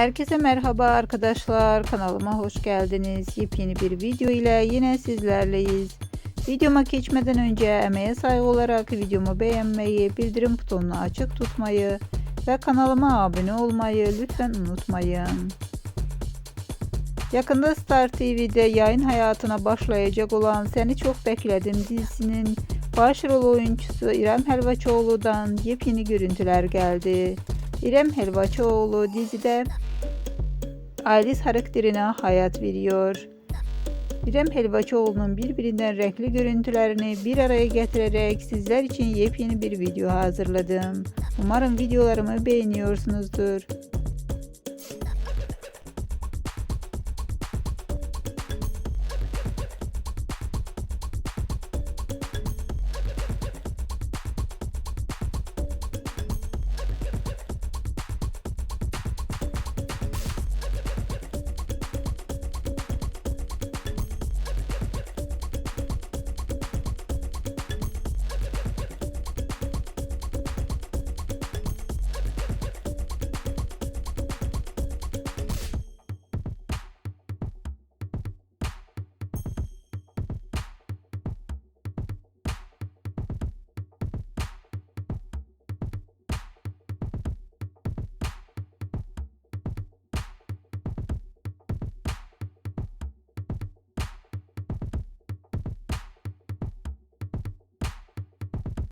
Herkese merhaba arkadaşlar kanalıma hoş geldiniz. Yepyeni bir video ile yine sizlerleyiz. Videoma geçmeden önce emeğe saygı olarak videomu beğenmeyi, bildirim butonunu açık tutmayı ve kanalıma abone olmayı lütfen unutmayın. Yakında Star TV'de yayın hayatına başlayacak olan Seni Çok Bekledim dizisinin başrol oyuncusu İrem Helvaçoğlu'dan yepyeni görüntüler geldi. İrem Helvaçoğlu dizide Ailes karakterine hayat veriyor. İrem Helvaçoğlu'nun birbirinden renkli görüntülerini bir araya getirerek sizler için yepyeni bir video hazırladım. Umarım videolarımı beğeniyorsunuzdur.